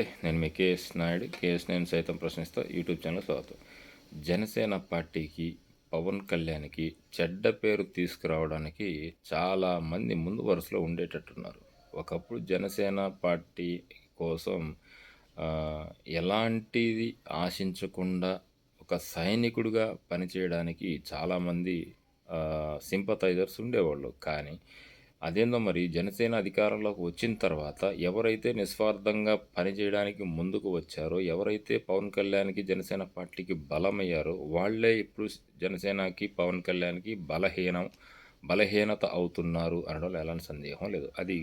నేను మీ KS Naidu KS నేను సైతం ప్రశ్నిస్తా. యూట్యూబ్ ఛానల్ స్వాగతం. జనసేన పార్టీకి పవన్ కళ్యాణ్కి చెడ్డ పేరు తీసుకురావడానికి చాలా మంది ముందు వరుసలో ఉండేటట్టున్నారు. ఒకప్పుడు జనసేన పార్టీ కోసం ఎలాంటిది ఆశించకుండా ఒక సైనికుడిగా పనిచేయడానికి చాలామంది సింపథైజర్స్ ఉండేవాళ్ళు. కానీ అదేందో మరి జనసేన అధికారంలోకి వచ్చిన తర్వాత ఎవరైతే నిస్వార్థంగా పనిచేయడానికి ముందుకు వచ్చారో ఎవరైతే పవన్ కళ్యాణ్కి జనసేన పార్టీకి బలమయ్యారో వాళ్ళే ఇప్పుడు జనసేనకి పవన్ కళ్యాణ్కి బలహీనం బలహీనత అవుతున్నారు అనడంలో ఎలాంటి సందేహం లేదు. అది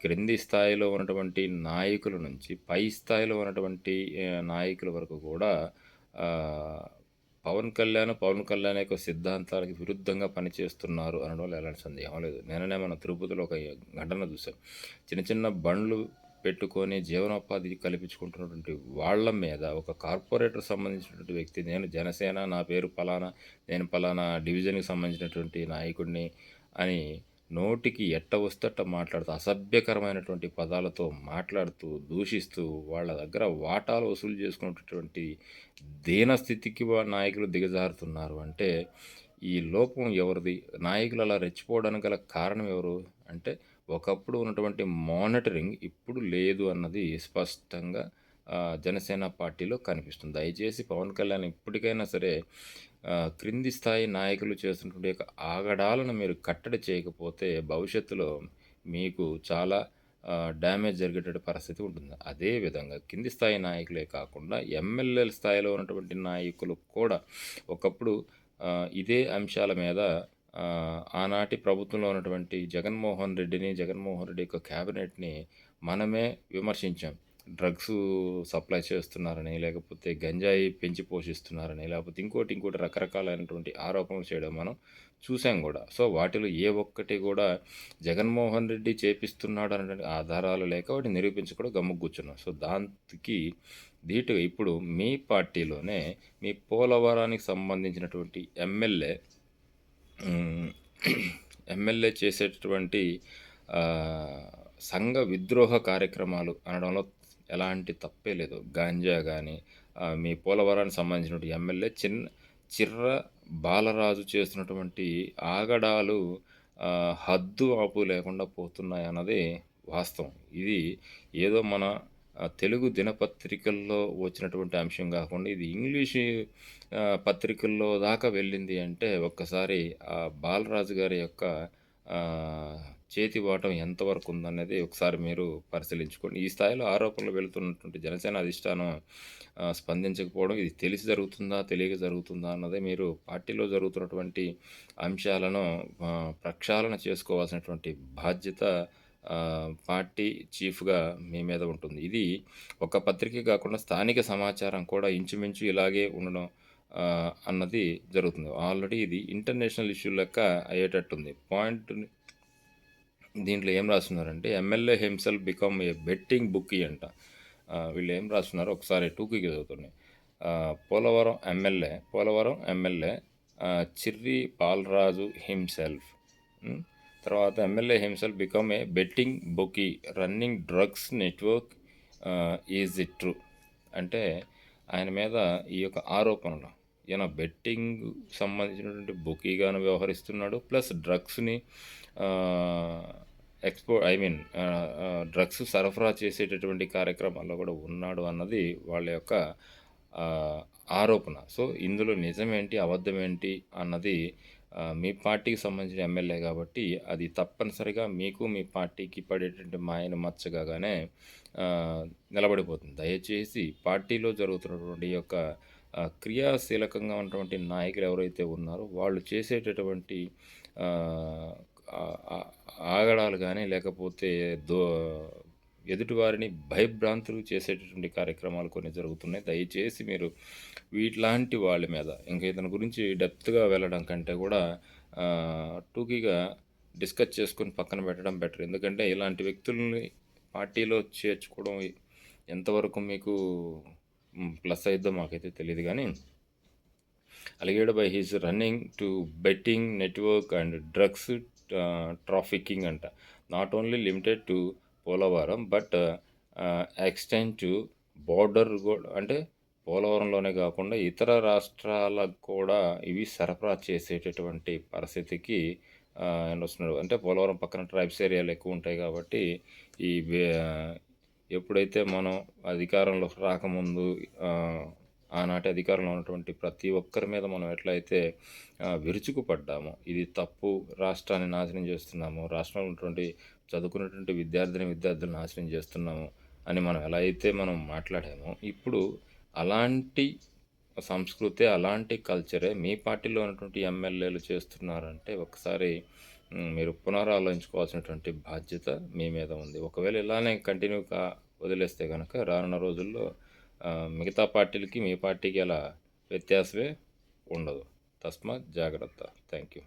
క్రింది స్థాయిలో ఉన్నటువంటి నాయకుల నుంచి పై స్థాయిలో ఉన్నటువంటి నాయకుల వరకు కూడా పవన్ కళ్యాణ్ పవన్ కళ్యాణ్ యొక్క సిద్ధాంతాలకు విరుద్ధంగా పనిచేస్తున్నారు అనడంలో ఎలాంటి సందేహం లేదు. నేననే మన తిరుపతిలో ఒక ఘటన చూసాం చిన్న చిన్న బండ్లు పెట్టుకొని జీవనోపాధి కల్పించుకుంటున్నటువంటి వాళ్ళ మీద ఒక కార్పొరేటర్ సంబంధించినటువంటి వ్యక్తి నేను జనసేన నా పేరు పలానా నేను పలానా డివిజన్కి సంబంధించినటువంటి నాయకుడిని అని నోటికి ఎట్ట వస్తట్ట మాట్లాడుతూ అసభ్యకరమైనటువంటి పదాలతో మాట్లాడుతూ దూషిస్తూ వాళ్ళ దగ్గర వాటాలు వసూలు చేసుకున్నటువంటి దీనస్థితికి నాయకులు దిగజారుతున్నారు. అంటే ఈ లోపం ఎవరిది? నాయకులు అలా రెచ్చిపోవడానికి గల కారణం ఎవరు? అంటే ఒకప్పుడు ఉన్నటువంటి మానిటరింగ్ ఇప్పుడు లేదు అన్నది స్పష్టంగా జనసేన పార్టీలో కనిపిస్తుంది. దయచేసి పవన్ కళ్యాణ్ ఇప్పటికైనా సరే క్రింది స్థాయి నాయకులు చేస్తున్నటువంటి యొక్క ఆగడాలను మీరు కట్టడి చేయకపోతే భవిష్యత్తులో మీకు చాలా డ్యామేజ్ జరిగేటువంటి పరిస్థితి ఉంటుంది. అదేవిధంగా కింది స్థాయి నాయకులే కాకుండా ఎమ్మెల్యేల స్థాయిలో ఉన్నటువంటి నాయకులు కూడా ఒకప్పుడు ఇదే అంశాల మీద ఆనాటి ప్రభుత్వంలో ఉన్నటువంటి జగన్మోహన్ రెడ్డిని జగన్మోహన్ రెడ్డి యొక్క క్యాబినెట్ని మనమే విమర్శించాం. డ్రగ్స్ సప్లై చేస్తున్నారని లేకపోతే గంజాయి పెంచి పోషిస్తున్నారని లేకపోతే ఇంకోటి ఇంకోటి రకరకాలైనటువంటి ఆరోపణలు చేయడం మనం చూసాం కూడా. సో వాటిలో ఏ ఒక్కటి కూడా జగన్మోహన్ రెడ్డి చేపిస్తున్నాడు అనే ఆధారాలు లేక వాటిని నిరూపించి కూడా గమ్ము కూర్చున్నాం. సో దానికి ధీటుగా ఇప్పుడు మీ పార్టీలోనే మీ పోలవరానికి సంబంధించినటువంటి ఎమ్మెల్యే ఎమ్మెల్యే చేసేటటువంటి సంఘ విద్రోహ కార్యక్రమాలు అనడంలో ఎలాంటి తప్పే లేదు. గాంజా కానీ మీ పోలవరానికి సంబంధించినటువంటి ఎమ్మెల్యే చిన్న చిర్ర బాలరాజు చేస్తున్నటువంటి ఆగడాలు హద్దు ఆపు లేకుండా పోతున్నాయి అన్నది వాస్తవం. ఇది ఏదో మన తెలుగు దినపత్రికల్లో వచ్చినటువంటి అంశం కాకుండా ఇది ఇంగ్లీష్ పత్రికల్లో దాకా వెళ్ళింది అంటే ఒక్కసారి ఆ బాలరాజు గారి యొక్క చేతి వాటం ఎంతవరకు ఉందనేది ఒకసారి మీరు పరిశీలించుకోండి. ఈ స్థాయిలో ఆరోపణలు వెళుతున్నటువంటి జనసేన అధిష్టానం స్పందించకపోవడం ఇది తెలిసి జరుగుతుందా తెలియక జరుగుతుందా అన్నదే మీరు పార్టీలో జరుగుతున్నటువంటి అంశాలను ప్రక్షాళన చేసుకోవాల్సినటువంటి బాధ్యత పార్టీ చీఫ్గా మీ మీద ఉంటుంది. ఇది ఒక పత్రిక కాకుండా స్థానిక సమాచారం కూడా ఇంచుమించు ఇలాగే ఉండడం అన్నది జరుగుతుంది. ఆల్రెడీ ఇది ఇంటర్నేషనల్ ఇష్యూ లెక్క అయ్యేటట్టుంది. పాయింట్ దీంట్లో ఏం రాస్తున్నారంటే MLA himself become a betting bookie అంట. వీళ్ళు ఏం రాస్తున్నారు? ఒకసారి టూకి చదువుతున్నాయి Polavaram MLA Polavaram MLA Chirri Palaraju himself తర్వాత MLA himself become a betting bookie running drugs network is it true అంటే ఆయన మీద ఈ యొక్క ఆరోపణలు. ఈయన బెట్టింగ్ సంబంధించినటువంటి బుకీగాను వ్యవహరిస్తున్నాడు. ప్లస్ డ్రగ్స్ని ఎక్స్పో ఐ మీన్ డ్రగ్స్ సరఫరా చేసేటటువంటి కార్యక్రమాల్లో కూడా ఉన్నాడు అన్నది వాళ్ళ యొక్క ఆరోపణ. సో ఇందులో నిజమేంటి అబద్ధమేంటి అన్నది మీ పార్టీకి సంబంధించిన ఎమ్మెల్యే కాబట్టి అది తప్పనిసరిగా మీకు మీ పార్టీకి పడేటువంటి మాయన మచ్చగానే నిలబడిపోతుంది. దయచేసి పార్టీలో జరుగుతున్నటువంటి యొక్క క్రియాశీలకంగా ఉన్నటువంటి నాయకులు ఎవరైతే ఉన్నారో వాళ్ళు చేసేటటువంటి ఆ, కానీ లేకపోతే దో ఎదుటివారిని భయభ్రాంతులు చేసేటటువంటి కార్యక్రమాలు కొన్ని జరుగుతున్నాయి. దయచేసి మీరు వీటిలాంటి వాళ్ళ మీద ఇంకా ఇతని గురించి డెప్త్గా వెళ్ళడం కంటే కూడా టూకీగా డిస్కస్ చేసుకొని పక్కన పెట్టడం బెటర్. ఎందుకంటే ఇలాంటి వ్యక్తుల్ని పార్టీలో చేర్చుకోవడం ఎంతవరకు మీకు ప్లస్ అయిద్దో మాకైతే తెలియదు కానీ alleged by his running to betting network and drugs trafficking అంట. Not only limited to Polavaram but extend to border కూడా అంటే పోలవరంలోనే కాకుండా ఇతర రాష్ట్రాలకు కూడా ఇవి సరఫరా చేసేటటువంటి పరిస్థితికి వస్తున్నాడు అంటే పోలవరం పక్కన ట్రైబ్స్ ఏరియాలు ఎక్కువ ఉంటాయి కాబట్టి ఈ వే- ఎప్పుడైతే మనం అధికారంలో రాకముందు ఆనాటి అధికారంలో ఉన్నటువంటి ప్రతి ఒక్కరి మీద మనం ఎట్లయితే విరుచుకుపడ్డామో ఇది తప్పు రాష్ట్రాన్ని నాశనం చేస్తున్నాము రాష్ట్రంలో ఉన్నటువంటి చదువుకున్నటువంటి విద్యార్థిని విద్యార్థులను నాశనం చేస్తున్నాము అని మనం ఎలా అయితే మనం మాట్లాడామో ఇప్పుడు అలాంటి సంస్కృతి అలాంటి కల్చరే మీ పార్టీలో ఉన్నటువంటి ఎమ్మెల్యేలు చేస్తున్నారంటే ఒకసారి మీరు పునరాలోచించుకోవాల్సినటువంటి బాధ్యత మీ మీద ఉంది. ఒకవేళ ఇలానే కంటిన్యూగా వదిలేస్తే కనుక రానున్న రోజుల్లో మిగతా పార్టీలకి మీ పార్టీకి అలా వ్యత్యాసమే ఉండదు. తస్మాత్ జాగ్రత్త. Thank you